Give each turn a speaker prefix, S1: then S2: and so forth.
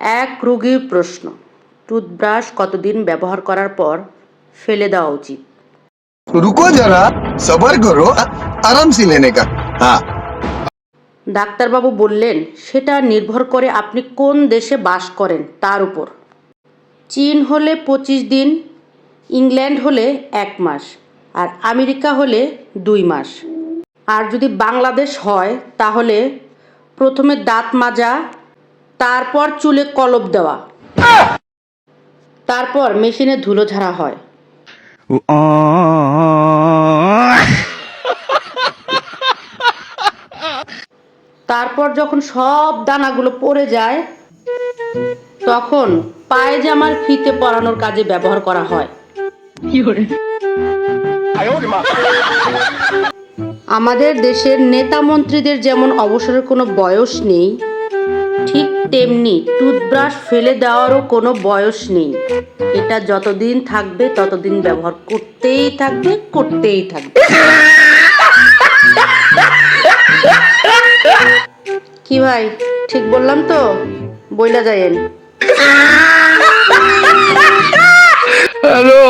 S1: এক রুগীর প্রশ্ন টুথব্রাশ কতদিন ব্যবহার করার পর ফেলে দেওয়া উচিত?
S2: রুকো যারা সবার করো আরামসে লেনে কা হ্যাঁ।
S1: ডাক্তারবাবু বললেন সেটা নির্ভর করে আপনি কোন দেশে বাস করেন তার উপর। চীন হলে পঁচিশ দিন ইংল্যান্ড হলে এক মাস আর আমেরিকা হলে দুই মাস। আর যদি বাংলাদেশ হয় তাহলে প্রথমে দাঁত মাজা তারপর চুলে কলপ দেওয়া। তারপর মেশিনে ধুলো ঝাড়া হয়। তারপর যখন সব দানাগুলো পড়ে যায়, তখন পায়জামার ফিতে পরানোর কাজে ব্যবহার করা হয়। আমাদের দেশের নেতা মন্ত্রীদের যেমন অবসরের কোনো বয়স নেই তেমনি টুথব্রাশ ফেলে দেওয়ারও কোনো বয়স নেই। এটা যতদিন থাকবে, ততদিন ব্যবহার করতেই থাকবে করতেই থাকবে। কি ভাই, ঠিক বললাম তো? বইলা যায়েন
S3: হ্যালো।